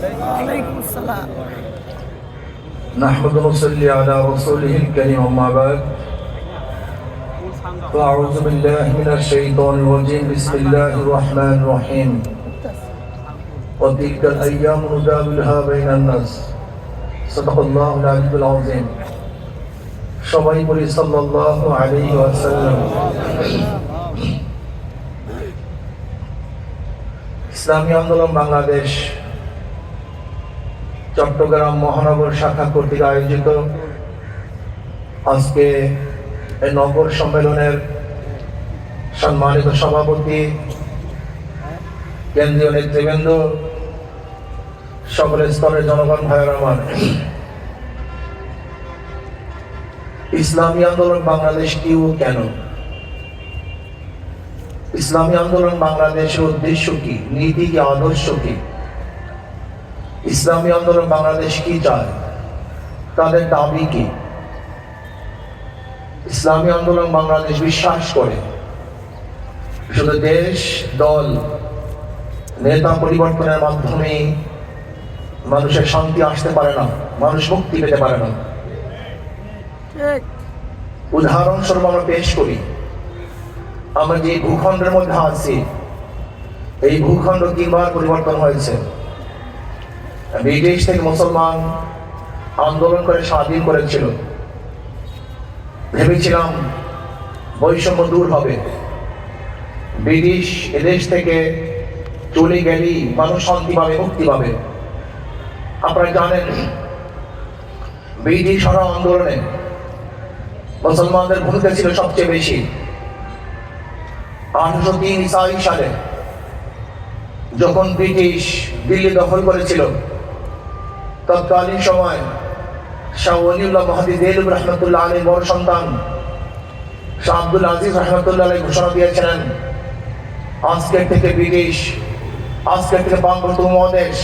ওয়ালাইকুম আসসালাম نحمد ونصلي على رسوله الكريم أما بعد فأعوذ بالله من الشيطان الرجيم بسم الله الرحمن الرحيم وتلك الأيام نداولها بين الناس صدق الله العلي العظيم সবাই বলি সাল্লাল্লাহু আলাইহি ওয়াসাল্লাম ইসলামী আন্দোলন বাংলাদেশ চট্টগ্রাম মহানগর শাখা কর্তৃক আয়োজিত আজকে নগর সম্মেলনের সম্মানিত সভাপতি, কেন্দ্রীয় নেতৃবৃন্দ, সকলের স্তরের জনগণ ভাইয়ের আমার। ইসলামী আন্দোলন বাংলাদেশ কি ও কেন? ইসলামী আন্দোলন বাংলাদেশের উদ্দেশ্য কি? নীতি কি? আদর্শ কি? ইসলামী আন্দোলন বাংলাদেশ কি চায়? তাদের দাবি কি? ইসলামী আন্দোলন বাংলাদেশ বিশ্বাস করে। শুধু দেশ দল নেতা পরিবর্তনের মাধ্যমে মানুষের শান্তি আসতে পারে না মানুষ মুক্তি পেতে পারে না। ঠিক উদাহরণস্বরূপ আমরা পেশ করি আমরা যে ভূখণ্ডের মধ্যে আছি এই ভূখণ্ড তিনবার পরিবর্তন হয়েছে। ব্রিটিশ থেকে মুসলমান আন্দোলন করে স্বাধীন করেছিল। ভেবেছিলাম বৈষম্য দূর হবে। ব্রিটিশ এদেশ থেকে চলে গেলেই মানুষ শান্তি পাবে, মুক্তি পাবে। আপনারা জানেন, ব্রিটিশ হরা আন্দোলনে মুসলমানদের ভূমিকা ছিল সবচেয়ে বেশি। আঠারোশো তিন সালে যখন ব্রিটিশ দিল্লি দখল করেছিল তৎকালীন সময় শাহ ওলিউল্লাহ মহাদি দেলুব রহমতুল্লাহ আলী বড় সন্তান শাহ আব্দুল আজিজ রহমতুল্লাহ আলী ঘোষণা দিয়েছিলেন, আজকের থেকে ব্রিটিশ, আজকের থেকে বাংলাদেশ মহাদেশ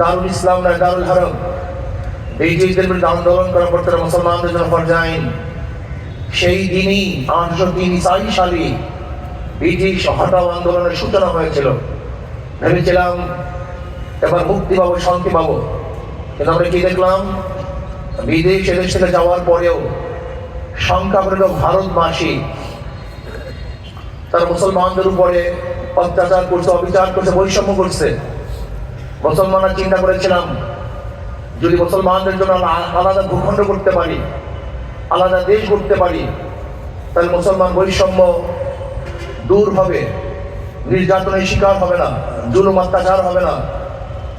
দারুল ইসলাম নয়, দারুল হরম, ব্রিটিশদের বিরুদ্ধে আন্দোলন করা পড়তে মুসলমানদের জন্য পর্যায়ন সেই দিনই আঠারোশো তিন ইসাই সালে ব্রিটিশ হটাও আন্দোলনের সূচনা হয়েছিল। ভেবেছিলাম এবার মুক্তি পাবো, শান্তি পাবো। কিন্তু আমরা কি দেখলাম? বিদেশ এদেশ থেকে যাওয়ার পরেও সংখ্যাবৃদ্ধ ভারতবাসী। তার মুসলমানদের উপরে অত্যাচার করছে, অবিচার করছে, বৈষম্য করছে। মুসলমানরা চিন্তা করেছিলাম, যদি মুসলমানদের জন্য আলাদা ভূখণ্ড করতে পারি, আলাদা দেশ করতে পারি, তাহলে মুসলমান বৈষম্য দূর হবে, নির্যাতনের শিকার হবে না, জুলুম অত্যাচার হবে না,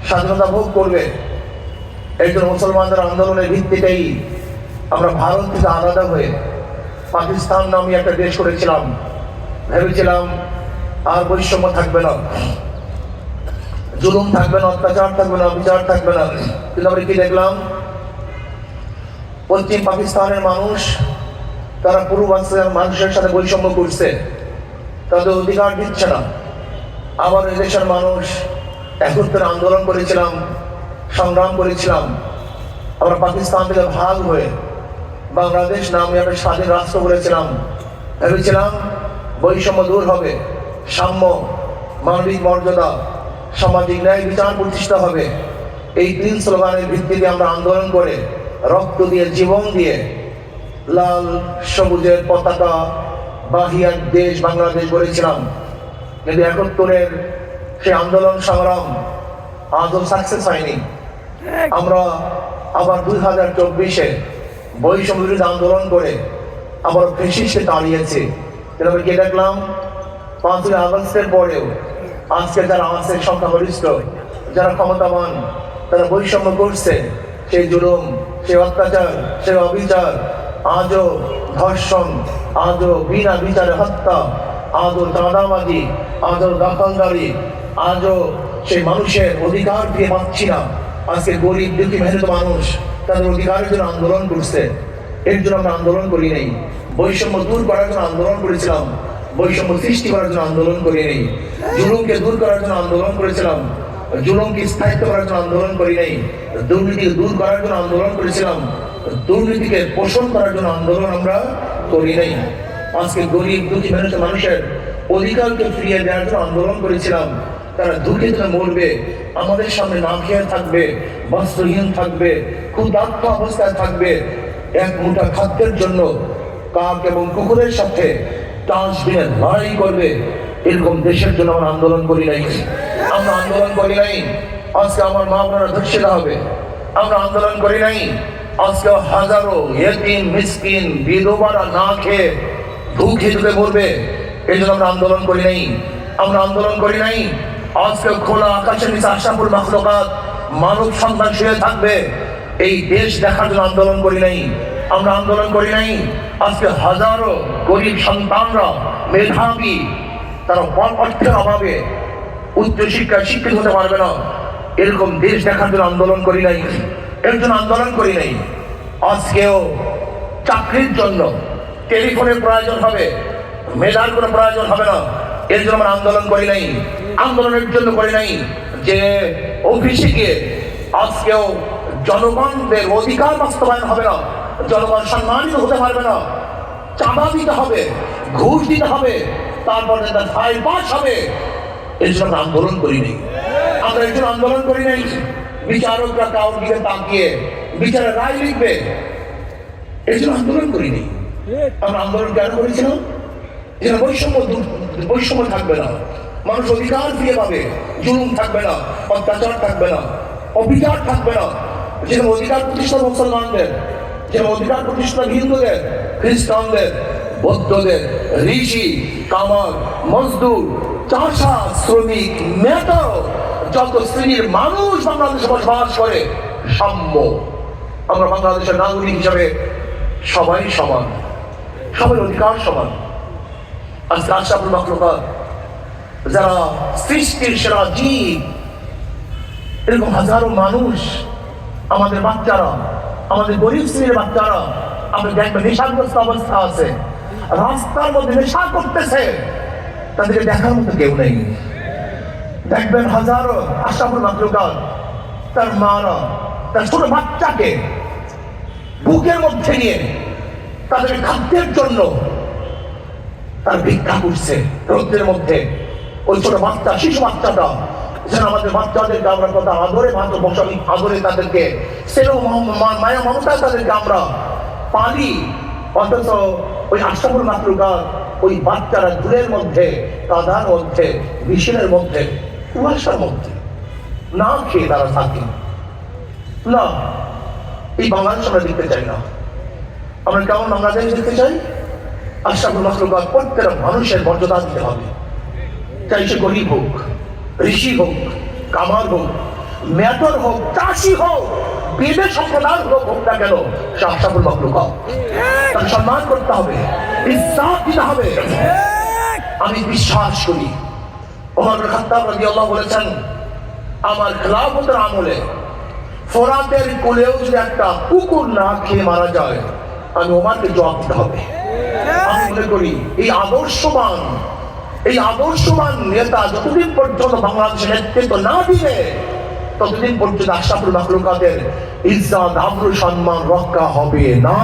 স্বাধীনতা ভোগ করবে। এই জন্য মুসলমানদের আন্দোলনের ভিত্তিতেই আমরা ভারত থেকে আলাদা হয়ে পাকিস্তান নামে একটা দেশ করেছিলাম। ভেবেছিলাম আর বৈষম্য থাকবে না। জুলুম থাকবে না, অত্যাচার থাকবে না, বিচার থাকবে না। কিন্তু আমরা কি দেখলাম? পশ্চিম পাকিস্তানের মানুষ, তারা পূর্বাঞ্চলের মানুষের সাথে বৈষম্য করছে। তাদের অধিকার দিচ্ছে না। আবার এদেশের মানুষ একত্রে আন্দোলন করেছিলাম। সংগ্রাম করেছিলাম। আমরা পাকিস্তান থেকে ভাগ হয়ে বাংলাদেশ নামে একটা স্বাধীন রাষ্ট্র করেছিলাম ভেবেছিলাম বৈষম্য দূর হবে, সাম্য, মানবিক মর্যাদা, সামাজিক ন্যায় বিচার প্রতিষ্ঠা হবে। এই তিন স্লোগানের ভিত্তিতে আমরা আন্দোলন করে রক্ত দিয়ে, জীবন দিয়ে লাল, সবুজের পতাকা বাহিয়ার দেশ বাংলাদেশ গড়েছিলাম। কিন্তু একাত্তরের সেই আন্দোলন সংগ্রাম আজও সাকসেস হয়নি। আমরা আবার দুই হাজার চব্বিশে বৈষম্য বিরোধী আন্দোলন করে আবার ফেসিসে দাঁড়িয়েছে। কিন্তু আমরা দেখলাম? পাঁচই আগস্টের পরেও আজকে যারা আমাদের সংখ্যাগরিষ্ঠ, যারা ক্ষমতাবান, তারা বৈষম্য করছে। সেই জুলুম, সেই অত্যাচার, সেই অবিচার, আজও ধর্ষণ, আজও বিনা বিচারে হত্যা, আজও চাঁদাবাজি, আজও দখলদারি, আজও সেই মানুষের অধিকার দিয়ে পাচ্ছি না। আজকে গরিব দুঃখী মেহনত মানুষ তাদের অধিকারের জন্য আন্দোলন করছে। এর জন্য আমরা আন্দোলন করি নেই। বৈষম্য দূর করার জন্য আন্দোলন করেছিলাম। বৈষম্য সৃষ্টি করার জন্য আন্দোলন করি নেই। জুলুমকে দূর করার জন্য আন্দোলন করেছিলাম। জুলুমকে স্থায়িত্ব করার জন্য আন্দোলন করি নাই। দুর্নীতিকে দূর করার জন্য আন্দোলন করেছিলাম। দুর্নীতিকে পোষণ করার জন্য আন্দোলন আমরা করি নাই। আজকে গরিব দুঃখী মানুষের মানুষের অধিকারকে ফিরিয়ে দেওয়ার জন্য আন্দোলন করেছিলাম। তারা দুঃখে মরবে আমাদের সামনে না খেয়ে থাকবে বস্ত্রহীন থাকবে, ক্ষুধার্ত অবস্থায় থাকবে। এক মুঠা খাদ্যের জন্য, কাক এবং কুকুরের সাথে ডাস্টবিনে লড়াই করবে। এরকম দেশের জন্য আমরা আন্দোলন করি নাই। আমরা আন্দোলন করি নাই। আজকে আমার মা বোনেরা ধর্ষিত হবে। আমরা আন্দোলন করি নাই। আজকে হাজারো এতিম মিসকিন, বিধবারা না খেয়ে ভুখে ঢুকে পড়বে এই জন্য আমরা আন্দোলন করি নাই। আমরা আন্দোলন করি নাই। আজকে খোলা আকাশের নিচে আশাপুর মাখলকাত মানব সন্তান শুয়ে থাকবে। এই দেশ দেখার জন্য আন্দোলন করি নাই। আমরা আন্দোলন করি নাই। আজকে হাজারো গরিব সন্তানরা, মেধাবী, তারা অর্থের অভাবে উচ্চ শিক্ষায় শিক্ষিত হতে পারবে না। এরকম দেশ দেখার জন্য আন্দোলন করি নাই। এর জন্য আন্দোলন করি নাই। আজকেও চাকরির জন্য টেলিফোনের প্রয়োজন হবে। মেধার কোনো প্রয়োজন হবে না। এর জন্য আমরা আন্দোলন করি নাই। আন্দোলনের জন্য করে নাই, যে গিয়ে আজকেও জনগণদের অধিকার বাস্তবায়ন হবে না, জনগণ সম্মানিত হতে পারবে না চাঁদা দিতে হবে, ঘুষ দিতে হবে, তারপরে তার ভাই পাস হবে। এই জন্য আন্দোলন করি নাই। আমরা এই জন্য আন্দোলন করি নাই। বিচারকরা কাউর দিকে তাকিয়ে বিচারের রায় লিখবে। এই জন্য আন্দোলন করিনি আমরা আন্দোলন কেন করেছিলাম? যেন বৈষম্য বৈষম্য থাকবে না। মানুষ অধিকার ফিরে পাবে। জুলুম থাকবে না, অত্যাচার থাকবে না, অবিচার থাকবে না। যেন অধিকার প্রতিষ্ঠা মুসলমানদের যেন অধিকার প্রতিষ্ঠা হিন্দুদের, খ্রিস্টানদের, বৌদ্ধদের, ঋষি, কামার, মজদুর চাষা শ্রমিক নেতা যত শ্রেণির মানুষ বাংলাদেশে বসবাস করে, সাম্য। আমরা বাংলাদেশের নাগরিক হিসাবে সবাই সমান সবার অধিকার সমান। আজকে আশরাফুল মাকলুকাত যারা সৃষ্টির সেরা জীব, এরকম হাজারো মানুষ, আমাদের বাচ্চারা, আমাদের গরিব শ্রেণির বাচ্চারা আপনি দেখবেন নেশাগ্রস্ত অবস্থা আছে। রাস্তার মধ্যে নেশা করতেছে, তাদেরকে দেখার মতো কেউ নেই। দেখবেন হাজারো আশরাফুল মাকলুকাত তার মারা, তার ছোট বাচ্চাকে বুকের মধ্যে নিয়ে তাদের খাদ্যের জন্য তার ভিক্ষা করছে রোদ্রের মধ্যে। ওই ছোট বাচ্চা, শিশু বাচ্চাটা। যেন আমাদের বাচ্চাদেরকে আমরা কথা আদরে মাত্র বসালি আদরে তাদেরকে সেরকম মায়া মমতা তাদেরকে আমরা পালি। অথচ ওই আশাপুর মাতৃকা ওই বাচ্চারা দূরের মধ্যে, কাদার মধ্যে মিশনের মধ্যে, কুয়াশার মধ্যে না খেয়ে তারা থাকে। না, এই বাংলাদেশ আমরা দেখতে চাই না। আমরা কেমন বাংলাদেশ দেখতে চাই? আশরাফুল মাখলুকাত প্রত্যেকটা মানুষের মর্যাদা দিতে হবে। চাই সে গরিব হোক, ঋষি হোক, কামার হোক মেটর হোক, চাষি হোক বেদে হোক হোক না কেন সম্মান করতে হবে দিতে হবে। আমি বিশ্বাস করি, ওমর খাত্তাব রাদিয়াল্লাহু বলেছেন, আমার খেলাফতের আমলে ফোরাতের কোলেও যদি একটা কুকুর না খেয়ে মারা যায়, আমি ওমারকে জবাব দিতে হবে। আমি মনে করি, এই আদর্শবান এই আদর্শবান নেতা যতদিন পর্যন্ত বাংলাদেশের নেতৃত্ব না দিবে, ততদিন পর্যন্ত আশরাফুল মাখলুকাতের ইজ্জত, আব্রু, সম্মান রক্ষা হবে না।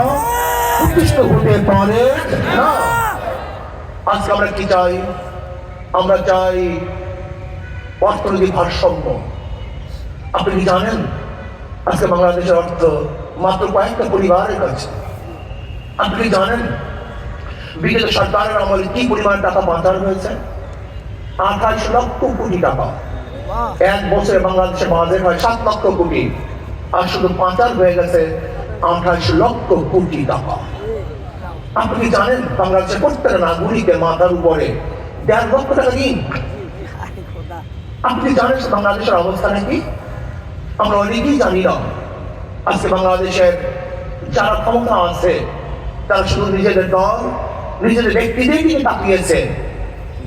প্রতিষ্ঠিত হতে পারে না। আজকে আমরা কি চাই? আমরা চাই অর্থনৈতিক ভারসাম্য। আপনি কি জানেন? আজকে বাংলাদেশের অর্থ মাত্র কয়েকটা পরিবারের কাছে। আপনি কি জানেন? বিগত সরকারের আমলে কি পরিমাণ টাকা পাচার হয়েছে? আঠাশ লক্ষ কোটি টাকা। এক বছরে বাংলাদেশে বাজেট হয় সাত লক্ষ কোটি। আর শুধু পাচার হয়ে গেছে আঠাশ লক্ষ কোটি টাকা। আপনি জানেন বাংলাদেশের প্রত্যেকটা নাগরিকের মাথার উপরে দেড় লক্ষ টাকা দিন? আপনি জানেন বাংলাদেশের অবস্থা নাকি? আমরা অনেকেই জানি না। আজকে বাংলাদেশের যারা ক্ষমতা আছে, তারা শুধু নিজেদের দল নিজেদের ব্যক্তিদের দিকে তাকিয়েছে।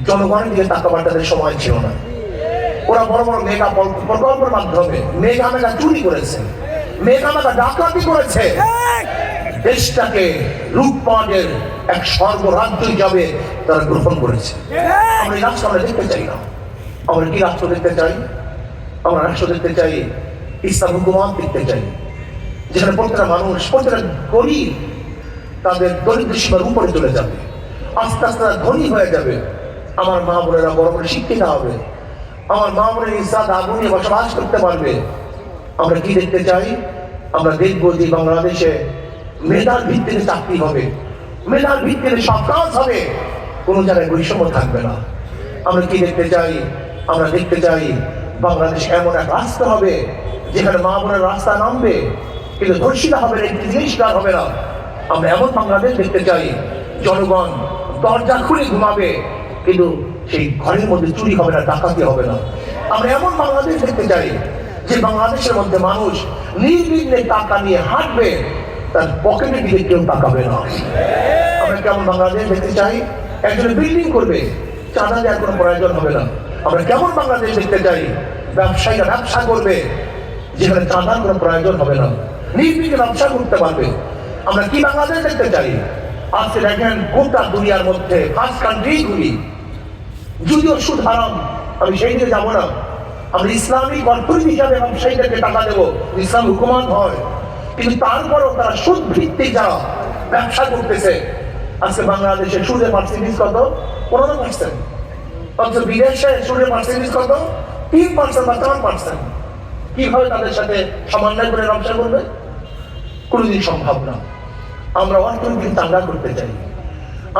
জনগণের দিকে তাকাবার তাদের সময় ছিল না। ওরা বড় বড় মেগা প্রকল্পের মাধ্যমে মেগা মেগা চুরি করেছে। মেগা মেগা ডাকাতি করেছে। দেশটাকে লুটপাটের এক সর্বরাজ্য হিসাবে তারা গ্রহণ করেছে। আমরা এই রাষ্ট্র আমরা দেখতে চাই না। আমরা কি রাষ্ট্র দেখতে চাই? আমরা রাষ্ট্র দেখতে চাই ইসলাম হুকুমাত দেখতে চাই। যেখানে প্রত্যেকটা মানুষ প্রত্যেকটা গরিব তাদের দরিদ্র সীমার উপরে চলে যাবে। আস্তে আস্তে ধনী হয়ে যাবে। আমার মা বোনেরা বড় বড় শিক্ষিত হবে। আমার মা মনে ইসরাত আগুন বসবাস করতে পারবে। আমরা কি দেখতে চাই? আমরা দেখব যে বাংলাদেশে মেধার ভিত্তিতে চাকরি হবে। মেধার ভিত্তিতে সব কাজ হবে। কোনো জায়গায় বৈষম্য থাকবে না। আমরা কি দেখতে চাই? আমরা দেখতে চাই বাংলাদেশ এমন এক রাস্তা হবে, যেখানে মা বোনের রাস্তা নামবে, কিন্তু ধর্ষিতা হবে না, একটি জিনিস হবে না। আমরা এমন বাংলাদেশ দেখতে চাই, জনগণ দরজা খুলে ঘুমাবে, কিন্তু সেই ঘরের মধ্যে চুরি হবে না, ডাকাতি হবে না। আমরা এমন বাংলাদেশ দেখতে চাই, যে বাংলাদেশের মধ্যে মানুষ নির্বিঘ্নে টাকা নিয়ে হাঁটবে, তার পকেটের দিকে কেউ তাকাবে না। আমরা কেমন বাংলাদেশ দেখতে চাই? একজনে বিল্ডিং করবে, চাঁদা দেওয়ার কোনো প্রয়োজন হবে না। আমরা কেমন বাংলাদেশ দেখতে চাই? ব্যবসায়ীরা ব্যবসা করবে, যেখানে চাঁদার কোনো প্রয়োজন হবে না। নির্বিঘ্নে ব্যবসা করতে পারবে। আমরা কি বাংলাদেশ দেখতে চাই? আজকে দেখেন গোটা দুনিয়ার মধ্যে ফার্স্ট কান্ট্রিগুলি যদিও সুদ হারাম, আমি সেই দিকে যাব না। আমরা ইসলামিক অর্থনীতি হিসাবে ব্যবসায়ীদেরকে টাকা দেবো। ইসলাম হুকুমান হয়। কিন্তু তারপরও তারা সুদ ভিত্তিক যারা ব্যবসা করতেছে, আজকে বাংলাদেশে সুদের পার্সেন্টেজ কত? পনেরো পার্সেন্ট অথচ বিদেশে সুদের পার্সেন্টেজ কত? তিন পার্সেন্ট বা চার পার্সেন্ট কীভাবে তাদের সাথে সমন্বয় করে ব্যবসা করবে? কোনোদিন সম্ভব না। আমরা অর্থনীতি চাঙ্গা করতে চাই।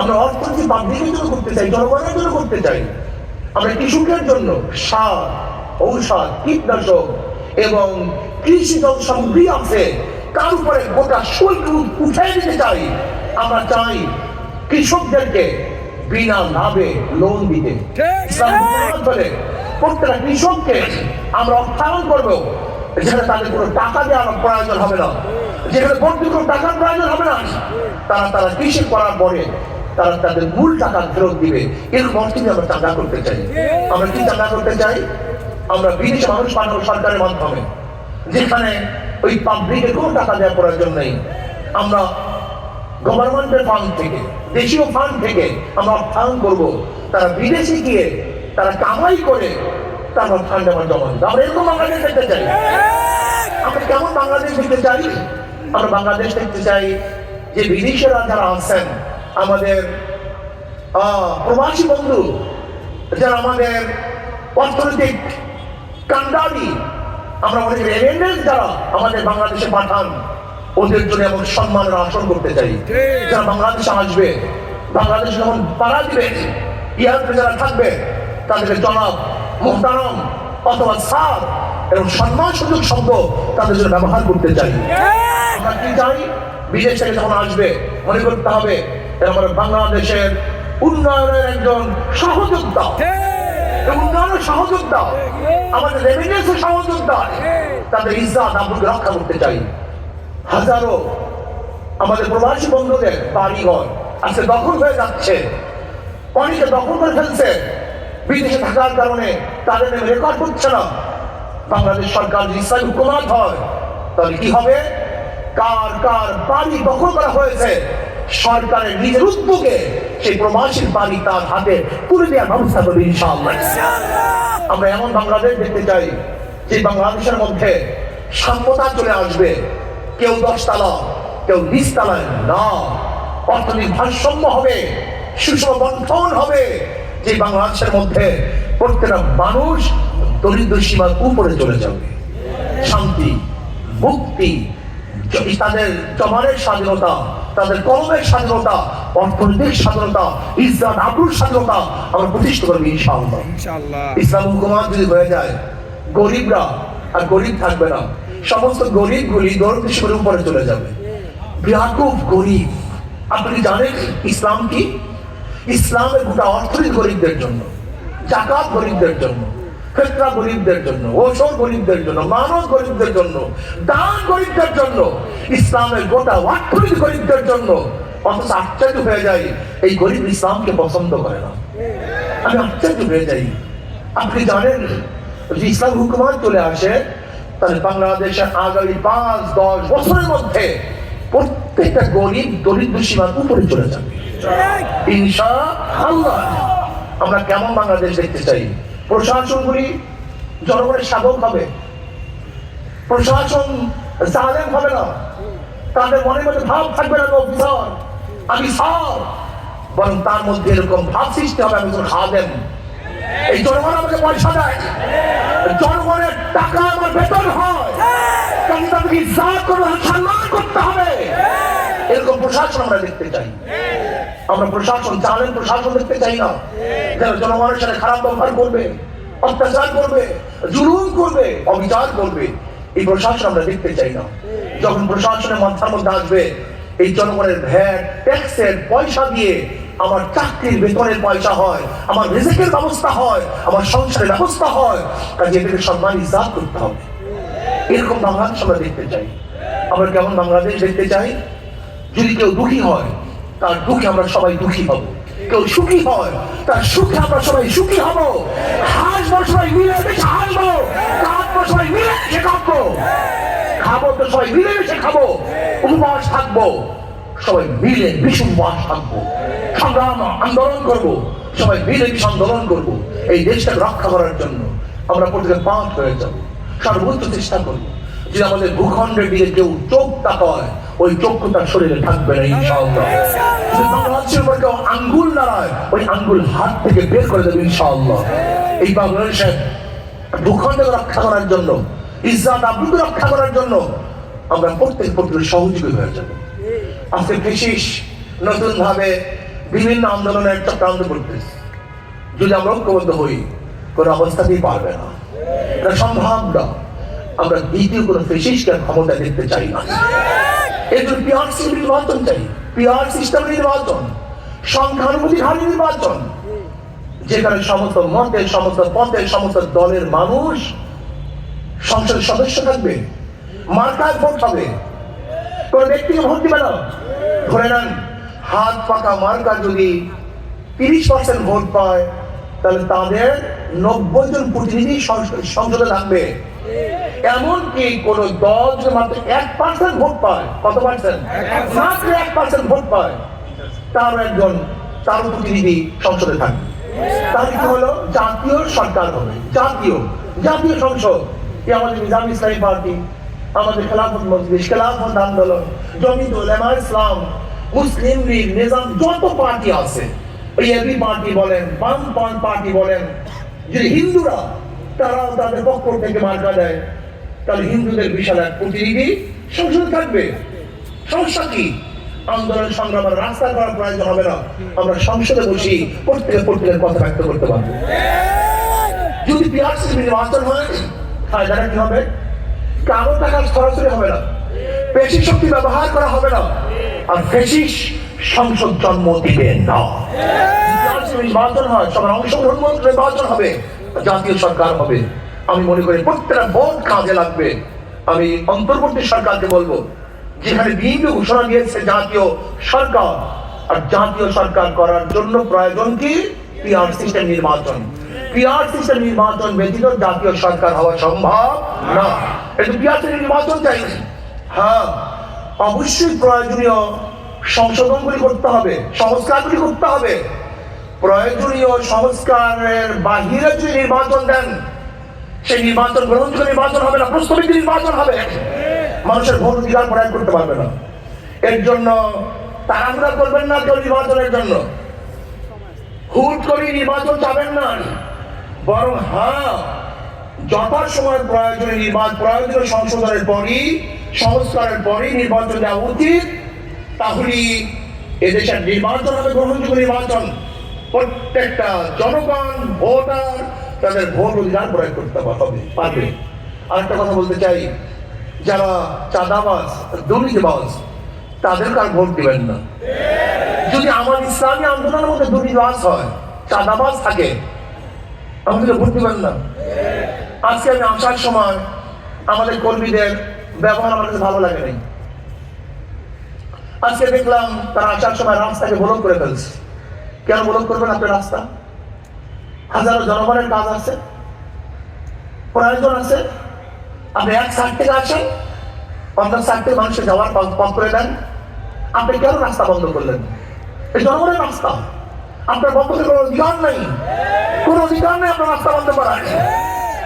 আমরা অর্থনীতি পাবলিকের জন্য করতে চাই জনগণের জন্য করতে চাই। আমরা কৃষকের জন্য সার ঔষধ কীটনাশক এবং কৃষি সামগ্রী আছে তার উপরে গোটা শুল্ক উঠে দিতে চাই। আমরা চাই কৃষকদেরকে বিনা লাভে লোন দিতে। প্রত্যেকটা কৃষককে আমরা অর্থায়ন করব যেখানে তাদের কোনো টাকা দেওয়ার প্রয়োজন হবে না। যেখানে ভর্তি টাকার প্রয়োজন হবে না, তারা তারা কৃষি করার পরে তারা তাদের মূল টাকা ফেরত দিবে। এরকম অর্থনীতি আমরা চাঁদা করতে চাই। আমরা কি চাঁদা করতে চাই? আমরা বিদেশে মানুষ পাঠাবো সরকারের মাধ্যমে। যেখানে ওই পাবলিকের কোনো টাকা দেওয়ার প্রয়োজন নেই। আমরা গভর্নমেন্টের ফান্ড থেকে, দেশীয় ফান্ড থেকে আমরা অর্থায়ন করব। তারা বিদেশে গিয়ে তারা কামাই করে তারপর ফান্ড আমার জমা আমরা এরকম বাংলাদেশ দেখতে চাই। আমরা কেমন বাংলাদেশ দেখতে চাই? আমরা বাংলাদেশ দেখতে চাই যে বিদেশিরা যারা আছেন আমাদের প্রবাসী বন্ধু যারা আমাদের অর্থনৈতিক কান্ডারি আমরা অনেক রেভেন্ডেন্স যারা আমাদের বাংলাদেশে পাঠান ওদের জন্য এমন সম্মানের আসন করতে চাই। যারা বাংলাদেশে আসবে বাংলাদেশ যখন পাড়া দিবে ইয়ারপে যারা থাকবে তাদেরকে জনাব মোহতারম অথবা স্যার এবং সম্মান সুযোগ শব্দ তাদের জন্য ব্যবহার করতে চাই। আমরা কি চাই? বিদেশ থেকে যখন আসবে মনে করতে হবে এরা বাংলাদেশের উন্নয়নের একজন সহযোদ্ধা। এই উন্নয়নের সহযোদ্ধা। আমাদের রেভিনিউসের সহযোদ্ধা। তাদের ইজ্জাত আব্রুকে রক্ষা করতে চাই। হাজারো আমাদের প্রবাসী বন্ধুদের বাড়িঘর আজকে দখল হয়ে যাচ্ছে। অনেকে দখল করে ফেলছে। বিদেশে থাকার কারণে তাদের রেকর্ড হচ্ছে না। বাংলাদেশ সরকার যদি ইসলামী হুকুমাত হয় তাহলে কি হবে? কার কার বাড়ি দখল করা হয়েছে সরকারের নিজের উদ্যোগে সেই প্রবাসীর বাড়ি তার হাতে তুলে দেওয়ার ব্যবস্থা করবে ইনশাআল্লাহ। আমরা এমন বাংলাদেশ দেখতে চাই যে বাংলাদেশের মধ্যে সাম্যতা চলে আসবে। কেউ দশতলা কেউ নিচতলায় না। অর্থনৈতিক ভারসাম্য হবে সুষম বন্টন হবে যে বাংলাদেশের মধ্যে প্রত্যেকটা মানুষ দরিদ্র সীমার উপরে চলে যাবে। শান্তি মুক্তি তাদের জমানের স্বাধীনতা তাদের কর্মের স্বাধীনতা অর্থনৈতিক স্বাধীনতা ইসলাম আবরুর স্বাধীনতা আমরা প্রতিষ্ঠা করব ইনশাআল্লাহ। ইসলাম হুকুমাত যদি হয়ে যায় গরিবরা আর গরিব থাকবে না। সমস্ত গরিব গুলি দরিদ্র সীমার উপরে চলে যাবে। বিয়াকুব গরিব। আপনি জানেন ইসলাম কি? ইসলামের গোটা অর্থনীতি গরিবদের জন্য জাকাত গরিবদের জন্য। ফেতরা গরিবদের জন্য ওষুধ গরিবদের জন্য মানুষ গরিবদের জন্য দান গরিবদের জন্য ইসলামের গোটা অর্থনীতি গরিবদের জন্য। অথচ আশ্চর্য হয়ে যায় এই গরিব ইসলামকে পছন্দ করে না। আমি আশ্চর্য হয়ে যাই। আপনি জানেন যদি ইসলাম হুকুমাত চলে আসে তাহলে বাংলাদেশে আগামী পাঁচ দশ বছরের মধ্যে প্রত্যেকটা গরিব দরিদ্র সীমার উপরে চলে যাবে। ইনশা আল্লাহ আমরা কেমন বাংলাদেশ দেখতে চাই? প্রশাসনগুলি জনগণের সাধক হবে। প্রশাসন জালেম হবে না। তাদের মনের মধ্যে ভাব থাকবে না অফিসার। আমি স্যার বরং তার মধ্যে এরকম ভাব সৃষ্টি হবে, আমি খাদেম এই জনগণ আমাকে পয়সা দেয়। জনগণের টাকা আমার বেতন হয়। তাদেরকে ইজ্জাত করতে হবে। এরকম প্রশাসন আমরা দেখতে চাই। আমরা প্রশাসন চালেন প্রশাসন দেখতে চাই না। যারা জনগণের সাথে খারাপ ব্যবহার করবে, অত্যাচার করবে, জুলুম করবে, অবিচার করবে। এই প্রশাসন আমরা দেখতে চাই না। যখন প্রশাসনের মাথার মধ্যে আসবে, এই জনগণের ভ্যাট, ট্যাক্সের পয়সা দিয়ে আমার চাকরির বেতনের পয়সা হয়, আমার রিজিকের ব্যবস্থা হয়, আমার সংসারের ব্যবস্থা হয়, কাজে এটাকে সম্মান ইজাত করতে হবে। এরকম বাংলাদেশ আমরা দেখতে চাই। আমরা কেমন বাংলাদেশ দেখতে চাই? যদি কেউ দুঃখী হয় তার দুঃখে আমরা সবাই দুঃখী হব। কেউ সুখী হয়, তার সুখে আমরা সবাই সুখী হব। হাসবো সবাই মিলে মিশে হাসবো কাঁদবো সবাই মিলে মিশে কাঁদবো খাব তো সবাই মিলে মিশে খাব। উপবাস থাকব, সবাই মিলে মিশে উপবাস থাকব। সংগ্রাম, আন্দোলন করব, সবাই মিলে মিশে আন্দোলন করব। এই দেশটাকে রক্ষা করার জন্য আমরা প্রত্যেকে পাঁচ হয়ে যাব। সর্বোচ্চ চেষ্টা করব। যদি আমাদের ভূখণ্ডের দিকে কেউ চোখ তাকায় ওই চক্ষু তার শরীরে থাকবে না, ইনশাআল্লাহ। আঙ্গুল দাঁড়ায় ওই আঙ্গুল হাত থেকে বের করে দেবে, ইনশাআল্লাহ। এই ভূখণ্ডকে রক্ষা করার জন্য রক্ষা করার জন্য আমরা প্রত্যেক প্রত্যেক সহযোগী হয়ে যাব। আজকে বিশেষ নতুন ভাবে বিভিন্ন আন্দোলনের চক্রান্ত করতেছে। যদি আমরা ঐক্যবদ্ধ হই, কোনো অবস্থাতেই পারবে না। এটা সম্ভব না। আমরা দ্বিতীয় কোনো ফেসিসকে ক্ষমতা দেখতে চাই না। জন্য পিআর সিস্টেম নির্বাচন চাই। পিআর সিস্টেম নির্বাচন সংখ্যানুভূতির হারে নির্বাচন, যেখানে সমস্ত মতের, সমস্ত পথের সমস্ত দলের মানুষ সংসদের সদস্য থাকবে, মার্কায় ভোট হবে। কোন ব্যক্তিকে ভোট দিবে না। ধরে নেন, হাত পাকা মার্কা যদি তিরিশ পার্সেন্ট ভোট পায়, তাহলে তাদের নব্বই জন প্রতিনিধি সংস- সংসদে থাকবে। এমনকি কোন দল যদি মাত্র এক পার্সেন্ট ভোট পায়, কত পার্সেন্ট মাত্র এক পার্সেন্ট ভোট পায় তার একজন তার প্রতিনিধি সংসদে থাকবে। তাহলে কি হলো, জাতীয় সরকার হবে, জাতীয় জাতীয় সংসদ। এই আমাদের নিজাম ইসলামী পার্টি, আমাদের খেলাফত মজলিস, খেলাফত আন্দোলন জমিদ উলেমা ইসলাম, মুসলিম লীগ, নিজাম, যত পার্টি আছে এবি পার্টি বলেন, বামপন্থ পার্টি বলেন, যদি হিন্দুরা তারাও তাদের পক্ষ থেকে মার্কা দেয়। তাহলে হিন্দুদের বিশাল এক প্রতিনিধি সংসদে থাকবে। সমস্যা কি? আন্দোলন রাস্তা করার প্রয়োজন হবে না। আমরা সংসদে বসি, প্রত্যেকে প্রত্যেকের কথা ব্যক্ত করতে পারব। যদি নির্বাচন হয় ফায়দাটা কি হবে? কারও টাকা সরাসরি হবে না। পেশি শক্তি ব্যবহার করা হবে না। আর ফেসিস সংসদ জন্ম দিবে না। নির্বাচন হয় সবার অংশগ্রহণ নির্বাচন হবে। জাতীয় সরকার হবে। আমি মনে করি প্রত্যেকটা ভোট কাজে লাগবে। আমি অন্তর্বর্তী সরকারকে বলব, যেখানে বিএনপি ঘোষণা দিয়েছে জাতীয় সরকার, আর জাতীয় সরকার করার জন্য প্রয়োজন কি? পিআর সিস্টেম নির্বাচন। পিআর সিস্টেম নির্বাচন ব্যতীত জাতীয় সরকার হওয়া সম্ভব না। কিন্তু পিআর নির্বাচন চাই। হ্যাঁ অবশ্যই প্রয়োজনীয় সংশোধনগুলি করতে হবে, সংস্কারগুলি করতে হবে। প্রয়োজনীয় সংস্কারের বাহিরে যদি নির্বাচন দেন, সেই নির্বাচন গ্রহণযোগ্য নির্বাচন হবে না, প্রস্তাবিত নির্বাচন হবে। মানুষের ভোট অধিকার প্রয়োগ করতে পারবে না। এর জন্য তাড়াহুড়া করবেন না কেউ নির্বাচনের জন্য। হুট করে নির্বাচন চাবেন না। বরং হ্যাঁ যথা সময় প্রয়োজনে নির্বাচন, প্রয়োজনীয় সংশোধনের পরই, সংস্কারের পরই নির্বাচন দেওয়া উচিত। তাহলেই এদেশের নির্বাচন হবে, গ্রহণযোগ্য নির্বাচন। প্রত্যেকটা জনগণ, ভোটার তাদের ভোট অধিকার প্রয়োগ করতে হবে পারবে। আরেকটা কথা বলতে চাই, যারা চাঁদাবাজ, দুর্নীতিবাজ তাদের কার ভোট দিবেন না। যদি আমার ইসলামী আন্দোলনের মধ্যে দুর্নীতিবাজ হয়, চাঁদাবাজ থাকে আমাদের ভোট দিবেন না। আজকে আমি আসার সময় আমাদের কর্মীদের ব্যবহার আমার কাছে ভালো লাগে নাই আজকে দেখলাম তারা আসার সময় রাস্তাকে ব্লক করে ফেলছে। কেন ব্লক করবেন আপনার রাস্তা? হাজারো জনগণের কাজ আছে প্রয়োজন আছে, আপনি এক সাইড থেকে আসেন অন্য সাইড থেকে মানুষের যাওয়ার পথ করে দেন। আপনি কেন রাস্তা বন্ধ করলেন? এই জনগণের রাস্তা। আপনার বন্ধ করার কোনো অধিকার নেই। কোনো অধিকার নেই আপনার রাস্তা বন্ধ করার।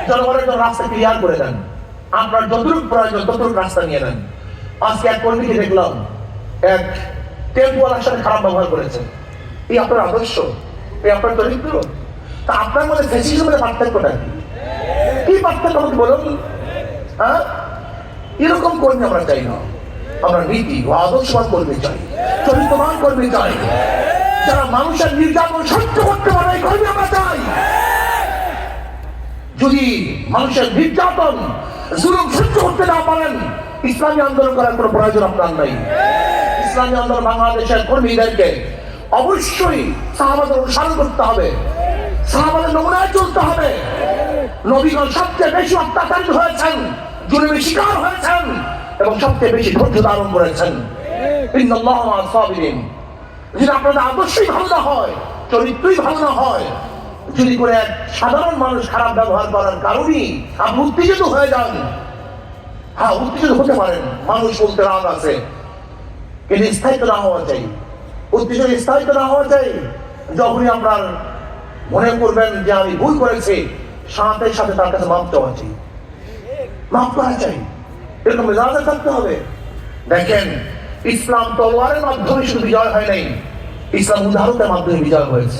জনগণের জন্য রাস্তা ক্লিয়ার করে দেন। আপনার যতটুকু প্রয়োজন, ততটুকু রাস্তা নিয়ে নেন। আজকে এক কর্মীকে দেখলাম, এক টেম্পোয়ালার সাথে খারাপ ব্যবহার করেছে। এই আপনার আদর্শ, এই আপনার চরিত্র। তা আপনার মধ্যে ফ্যাসিজমের পার্থক্যটা কি? কি পার্থক্য আমাকে বলুন? হ্যাঁ? এরকম কর্মী আমরা চাই না। আমরা নীতি ও আদর্শবান কর্মী চাই, চরিত্রবান কর্মী চাই। যারা মানুষের নির্যাতন সহ্য করতে পারে, এই কর্মী আমরা চাই। যদি মানুষের নির্যাতন, জুলুম সহ্য করতে না পারেন, ইসলামী আন্দোলন করার কোনো প্রয়োজন আপনার নাই। ইসলামী আন্দোলন বাংলাদেশের কর্মীদেরকে অবশ্যই সাহাবাদের অনুসরণ করতে হবে। সাহাবাদের নমুনায় চলতে হবে। নবীগণ সবচেয়ে বেশি অত্যাচারিত হয়েছেন, জুলুমের শিকার হয়েছেন এবং সবচেয়ে বেশি ধৈর্য ধারণ করেছেন। যদি আপনাদের আদর্শই ভালো না হয়, চরিত্রই ভালো না হয়, যদি করে এক সাধারণ মানুষ খারাপ ব্যবহার করার কারণেই আপনি উত্তেজিত হয়ে যান হ্যাঁ উত্তেজিত হতে পারেন। মানুষ বলতে রাগ আছে। কিন্তু স্থায়িত্ব না হওয়া চাই। উত্তেজিত স্থায়িত্ব না যখনই আপনার মনে করবেন যে আমি ভুল করেছি সাথে সাথে তার কাছে মাপ করা চাই। এরকম থাকতে হবে। দেখেন, ইসলাম তলোয়ারের মাধ্যমে শুধু বিজয় হয় নাই, ইসলাম উদাহরণের মাধ্যমে বিজয় হয়েছে।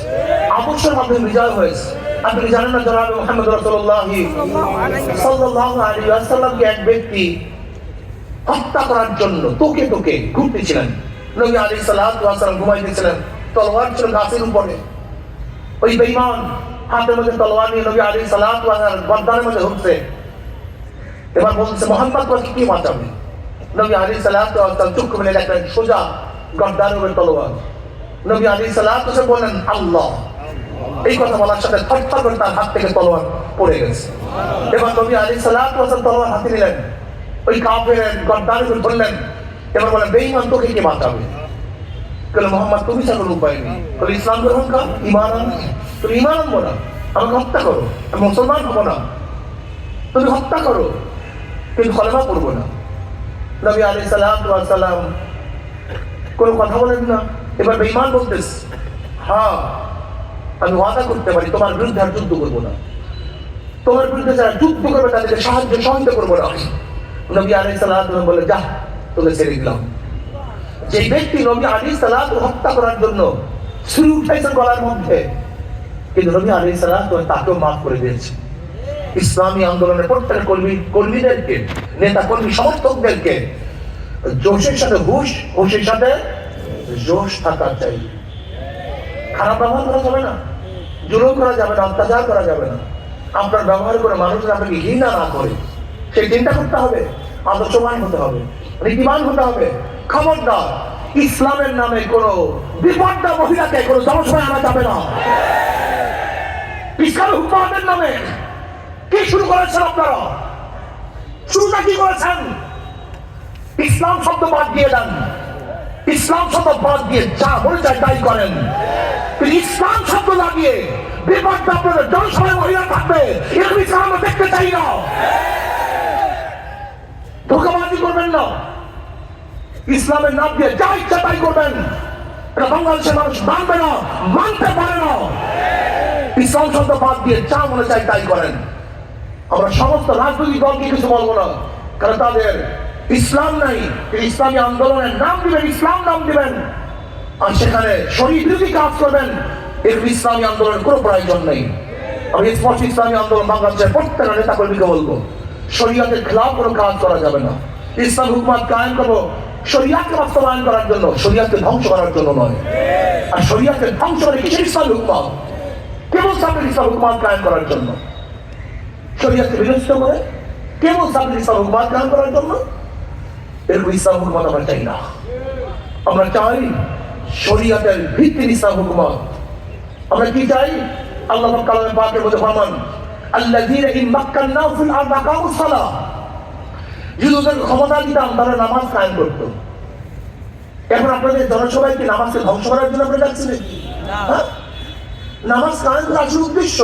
আদর্শের মাধ্যমে বিজয় হয়েছে। আপনি জানেন না মোহাম্মদ সাল্লাল্লাহু আলাইহি ওয়াসাল্লামকে এক ব্যক্তি হত্যা করার জন্য তোকে তোকে ঘুরতেছিলেন নবী সালাতু ওয়াসাল্লাম ঘুমাইতেছিলেন তলোয়ার ছিল গাছের উপরে। ওই বেঈমান হাতের মধ্যে তলোয়ার নিয়ে নবী সালাতু ওয়াসাল্লাম গর্দানের মধ্যে ঢুকছে। এবার বলছে মোহাম্মদ তোমাকে কি বাঁচাবে নবী আলী সালাত চুপ করে দেখলেন, সোজা গর্দানের উপরে তলোয়ার। নবী আলী সালাত বললেন, আল্লাহ। এই কথা বলার সাথে থরথর করে তার হাত থেকে তলোয়ার পড়ে গেছে। এবার নবী আলী সালাত তলোয়ার হাতে নিলেন। ওই কাপের উপরে ধরলেন। এবার বলেন বেঈমান তোকে কে বাঁচাবে বলে মোহাম্মদ তুমি উপায় নেই ইসলাম গ্রহণ কর ইমান তুমি ইমান আনব না, আমাকে হত্যা করো, আমি মুসলমান হব না। তুমি হত্যা করো, কিন্তু কলেমা না। নবী সালাম সালাম, কোনো কথা বলেন না। এবার বেঈমান হ্যাঁ আমি ওয়াদা করতে পারি, তোমার বিরুদ্ধে আর যুদ্ধ করব না। তোমার বিরুদ্ধে যারা যুদ্ধ করবে, তাদেরকে সাহায্য সহায়তা করব না। নবী বলে যা তোকে ছেড়ে দিলাম যে ব্যক্তি নবী আলী সালাম হত্যা করার জন্য শুরু উঠাইছে গলার মধ্যে, কিন্তু নবী আলী সালাম তাকেও মাফ করে দিয়েছে। ইসলামী আন্দোলনের প্রত্যেক কর্মী, কর্মীদেরকে, নেতা কর্মী সমর্থকদেরকে জোশের সাথে হুশ, হুশের সাথে জোশ থাকা চাই। খারাপ ব্যবহার করা যাবে না। জুলুম করা যাবে না, অত্যাচার করা যাবে না। আপনার ব্যবহার করে মানুষের আপনাকে ঘৃণা না করে, সেই চিন্তা করতে হবে, আদর্শবান হতে হবে। নীতিবান হতে হবে। খবরদার, ইসলামের নামে কোনো বিপদটা মহিলাকে, কোনো জনসময় আনা যাবে না। ইসলাম হুকুমাতের নামে কি শুরু করেছেন আপনারা? শুরুটা কি করেছেন? ইসলাম শব্দ বাদ দিয়ে দেন। ইসলাম শব্দ বাদ দিয়ে যা মনে চায় তাই করেন। ইসলাম শব্দ লাগিয়ে বিপদটা আপনাদের জনসভায় মহিলা থাকবে। এরকম ইসলাম দেখতে চাই না। ধোকাবাজি করবেন না। ইসলামের নাম দিয়ে যা ইচ্ছা তাই করবেন। এটা বাংলাদেশের মানুষ মানবে না, মানতে পারে না। ইসলাম শব্দ বাদ দিয়ে যা মনে চাই তাই করেন। আমরা সমস্ত রাজনৈতিক দলকে কিছু বলব না, কারণ তাদের ইসলাম নাই ইসলামী আন্দোলনের নাম দিবেন, ইসলাম নাম দিবেন। আর সেখানে শরীর বিরোধী কাজ করবেন, এর ইসলামী আন্দোলনের কোনো প্রয়োজন নেই। আমি স্পষ্ট ইসলামী আন্দোলন বাংলাদেশের প্রত্যেক নেতা কর্মীকে বলব। শরীয়তের খেলাফ কোনো কাজ করা যাবে না। ইসলাম হুকুমাত কায়েম করব। শরিয়াতকে বাস্তবায়ন করার জন্য, শরিয়াতকে ধ্বংস করার জন্য নয়। আর শরিয়াতকে ধ্বংস করে কিসের ইসলাম হুকুমাত? কেবল সামনে ইসলাম হুকুমাত কায়েম করার জন্য। শরীয়তকে বিরস্ত করে কেবল সামনে ইসলাম হুকুমাত কায়েম করার জন্য। এরকম ইসলাম হুকুমাত আমরা চাই না। আমরা চাই শরিয়াতের ভিত্তির ইসলাম হুকুমাত। আমরা কি চাই? আল্লাহ কালামে পাকের মধ্যে ফরমান আল্লাযীনা ইন মাক্কান্নাহু ফিল আরদি আকামুস সালাহ। যদি ওদের ক্ষমতা দিতাম তারা নামাজ কায়েম করতো এখন আপনাদের জনসভায় কি নামাজকে ধ্বংস করার জন্য আপনি যাচ্ছেন হ্যাঁ? নামাজ কায়েম করা আসল উদ্দেশ্য।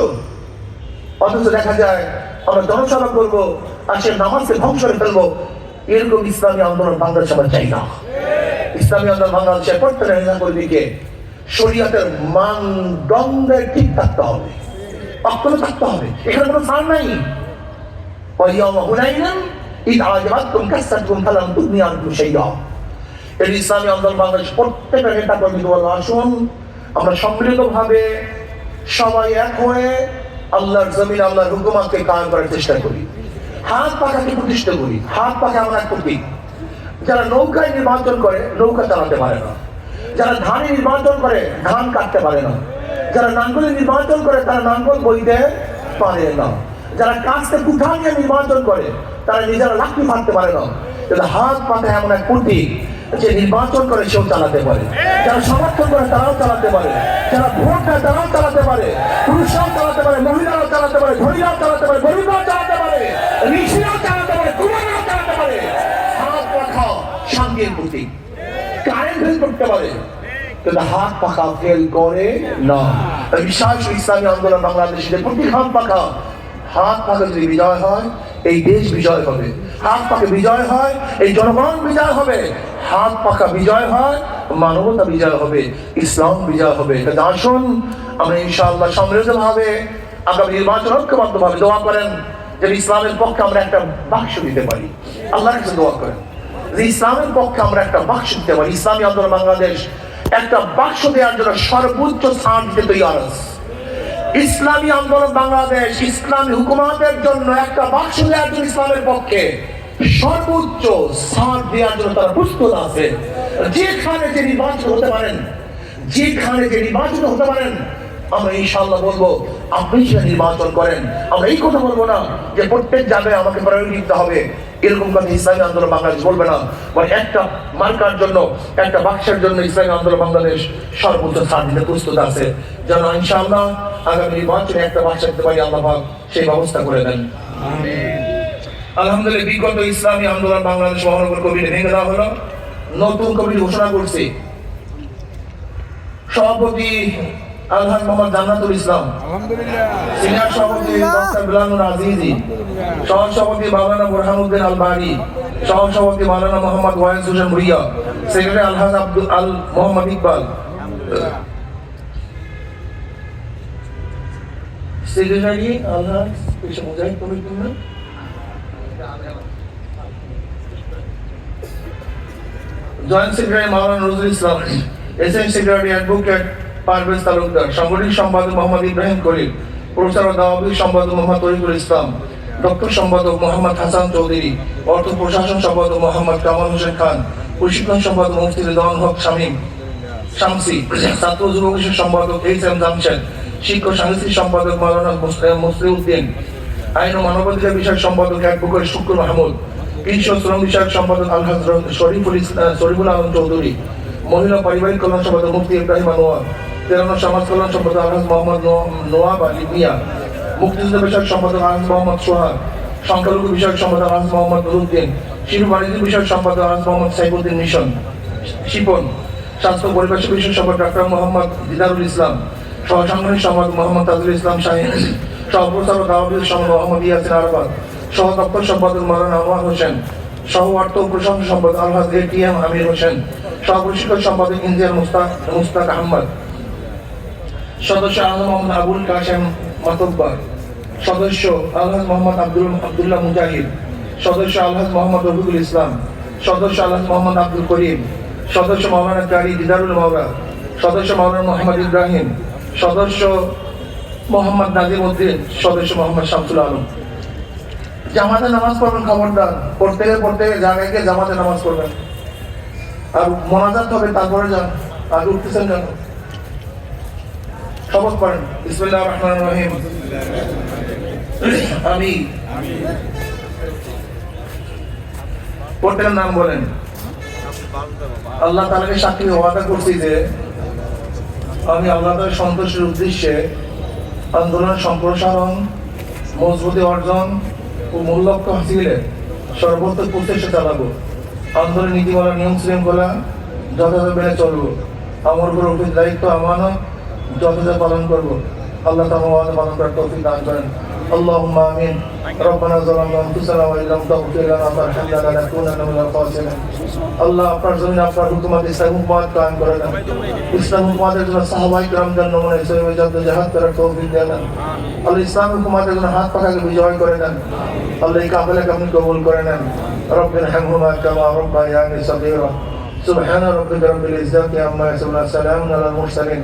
অথচ দেখা যায় আমরা জনসভা করব আর সে নামাজকে ধ্বংস করে ফেলব। এরকম ইসলামী আন্দোলন বাংলাদেশ আমরা চাই না। ইসলামী আন্দোলন বাংলাদেশের প্রত্যেক নেতা কর্মীকে শরীয়তের মানদণ্ডে ঠিক থাকতে হবে। অক্ষত থাকতে হবে। এখানে কোনো সার নাই। আমরা করি। হাত পাখাকে করি। হাত পাখা আমরা যারা নৌকায় নির্বাচন করে, নৌকা চালাতে পারে না। যারা ধানে নির্বাচন করে, ধান কাটতে পারে না। যারা নাঙ্গলে নির্বাচন করে, তারা নাঙ্গল বইতে পারে না। যারা কাস্তে কুঠা নিয়ে নির্বাচন করে, তারা নিজেরা লাঠি মারতে পারে না। কিন্তু হাত পাতে এমন এক প্রতীক যে নির্বাচন করে সেও চালাতে পারে। যারা সমর্থন করে, তারাও চালাতে পারে। যারা ভোট দেয়, তারাও চালাতে পারে। পুরুষরাও চালাতে পারে, মহিলারাও চালাতে পারে, ধনীরাও চালাতে পারে, গরিবরাও চালাতে পারে, ঋষিরাও চালাতে পারে, কুমাররাও চালাতে পারে। হাত পাখা শান্তির কারেন্ট করতে পারে। কিন্তু হাত পাখা ফেল করে না। বিশাল ইসলামী আন্দোলন বাংলাদেশের প্রতি হাত পাখা হাত পাখা যদি বিজয় হয়, এই দেশ বিজয় হবে। হাত পাখা বিজয় হয়, এই জনগণ বিজয় হবে। হাত পাখা বিজয় হয়, মানবতা বিজয় হবে, ইসলাম বিজয় হবে। আসুন, আমরা ইনশাআল্লাহ সমৃদ্ধ ভাবে আগামী নির্বাচন ঐক্যবদ্ধ ভাবে দোয়া করেন যে ইসলামের পক্ষে আমরা একটা বাক্স দিতে পারি। আল্লাহর কাছে দোয়া করেন। ইসলামের পক্ষে আমরা একটা বাক্স দিতে পারি, ইসলামী আন্দোলন বাংলাদেশ একটা বাক্স দেওয়ার জন্য সর্বোচ্চ স্থান তৈরি আছে ইসলামী আন্দোলন বাংলাদেশ, ইসলামী হুকুমাতের জন্য একটা বাক্স দেওয়ার জন্য ইসলামের পক্ষে সর্বোচ্চ স্থান দেওয়ার জন্য তারা প্রস্তুত আছে। যেখানে যে নির্বাচন হতে পারেন, যেখানে যে নির্বাচন হতে পারেন, আমরা ইনশাআল্লাহ বলব, আপনি সেটা নির্বাচন করেন, আমরা এই কথা বলব না যে প্রত্যেক জায়গায় আমাকে প্রায়োরিটি দিতে হবে। এরকম কথা ইসলামী আন্দোলন বাংলাদেশ বলবে না। মানে একটা মার্কার জন্য একটা বাক্সের জন্য ইসলামী আন্দোলন বাংলাদেশ সর্বোচ্চ ছাড় দিতে প্রস্তুত আছে। যেন ইনশাআল্লাহ আগামী নির্বাচনে একটা বাক্স দিতে পারি আল্লাহ সেই ব্যবস্থা করে দেন। আলহামদুলিল্লাহ বিগত ইসলামী আন্দোলন বাংলাদেশ মহানগর কমিটি ভেঙে দেওয়া হলো। নতুন কমিটি ঘোষণা করছি। সভাপতি আলহাজ মোহাম্মদ জান্নাতুল ইসলাম। সিনিয়র সভাপতি ডক্টর বিলানুর আজিজি। সহ সভাপতি মাওলানা বুরহানুদ্দিন আল বারি সহ সভাপতি Maulana Mohammad wise Hossain Bhuiyan. Secretary Alhaj Abdul Al Mohammad Iqbal. Secretary Alhaj পেশা মুজাহিদ কমিটির joint secretary Maulana Nazrul Islam. SM secretary advocate Talukdar, সাংগঠনিক সম্পাদক মোহাম্মদ ইব্রাহিম করিম প্রচার ও দাওয়াবি সম্পাদক মোহাম্মদ তরিকুল ইসলাম সম্পাদক মোহাম্মদ হাসান চৌধুরী, অর্থ প্রশাসন সম্পাদক মোহাম্মদ কামাল হোসেন খান, প্রশিক্ষণ সম্পাদক মুফতি হক শামীম, শামসি, ছাত্র সম্পাদক এইচ এম জামশেদ, শিক্ষক সাংস্কৃতিক সম্পাদক মাওলানা মুসলিউদ্দিন আইন ও মানবাধিকার বিষয়ক সম্পাদক অ্যাডভোকেট শুকুর মাহমুদ, কৃষি ও শ্রম বিষয়ক সম্পাদক আলহাজ শরীফুল শরীফুল আলম চৌধুরী, মহিলা পারিবারিক কল্যাণ সম্পাদক মুফতি ইব্রাহিম আনোয়ার তেরানো সমাজ কল্যাণ সম্পাদক আলহাজ মোহাম্মদ নোয়াব আলী মিয়া মুক্তিযুদ্ধ বিষয়ক সম্পাদক মোহাম্মদ সোহাগ, সংখ্যালঘু বিষয়ক সম্পাদক মোহাম্মদ নুরুদ্দিন, শিশু বাণিজ্য বিষয়ক সম্পাদক মোহাম্মদ সাইফুদ্দিন মিশন, শিপন, স্বাস্থ্য পরিবেশ বিষয়ক সম্পাদক ডক্টর মোহাম্মদ দিদারুল ইসলাম সহ সাংগঠনিক সম্পাদক মোহাম্মদ তাজুল ইসলাম শাহিন সহ প্রচারক দাওয়াবির সম্পাদক মোহাম্মদ ইয়াসিন আরবাদ সহ দপ্তর সম্পাদক মারানা আনোয়ার হোসেন সহ অর্থ ও প্রশাসন সম্পাদক আলহাজ এ টি এম আমির হোসেন সহ প্রশিক্ষক সম্পাদক ইন্দিয়ার মুস্তাক মুস্তাক আহমদ। সদস্য আলহাজ মোহাম্মদ আবুল কাশেম মাতব্বার, সদস্য আলহাজ মোহাম্মদ আব্দুল আবদুল্লাহ মুজাহিদ, সদস্য আলহাজ মোহাম্মদ রফিকুল ইসলাম, সদস্য আলহাজ মোহাম্মদ আব্দুল করিম, সদস্য মাওলানা কারি দিদারুল মাওলা সদস্য মাওলানা মোহাম্মদ ইব্রাহিম, সদস্য মোহাম্মদ নাজিম উদ্দিন, সদস্য মোহাম্মদ শামসুল আলম। জামাতে নামাজ পড়বেন খবরদার, পড়তে গেলে জায়গায় গিয়ে জামাতে নামাজ পড়বেন। আর মোনাজাত হবে, তারপরে যান আগে উঠতেছেন কেন? শপথ করেন বিসমিল্লাহ রহমান রহিম। আমি নাম বলেন? আল্লাহ তালাকে সাক্ষী ওয়াদা করছি যে, আমি আল্লাহ সন্তোষের উদ্দেশ্যে আন্দোলন সম্প্রসারণ, মজবুতি অর্জন ও মূল লক্ষ্য হাসিলে সর্বোত্তর প্রচেষ্টা চালাবো। আন্দোলন নীতিমালা নিয়ম শৃঙ্খলা যথাযথ মেনে চলবো। আমার উপর দায়িত্ব, আমানত যথাযথ পালন করবো আল্লাহ তাআলা ওয়াদা পালন করার তৌফিক দান করেন اللهم آمين ربنا ظلمنا أنفسنا وإن لم تغفر لنا وترحمنا لنكونن من الخاسرين আল্লাহ আপনার জন্য আপনার হুকুমত ইসলাম হুকুমত কায়েম করে দেন ইসলাম হুকুমতের জন্য সাহাবাই کرام নমুনা হিসেবে যত জাহাদ করার তৌফিক দেন আল্লাহ ইসলাম হুকুমতের জন্য হাত পাখাকে বিজয় করে দেন আল্লাহ এই কাফেলাকে আপনি কবুল করে নেন رب ارحمهما كما ربياني صغيرا سبحان ربك رب العزة عما يصفون سلام على المرسلين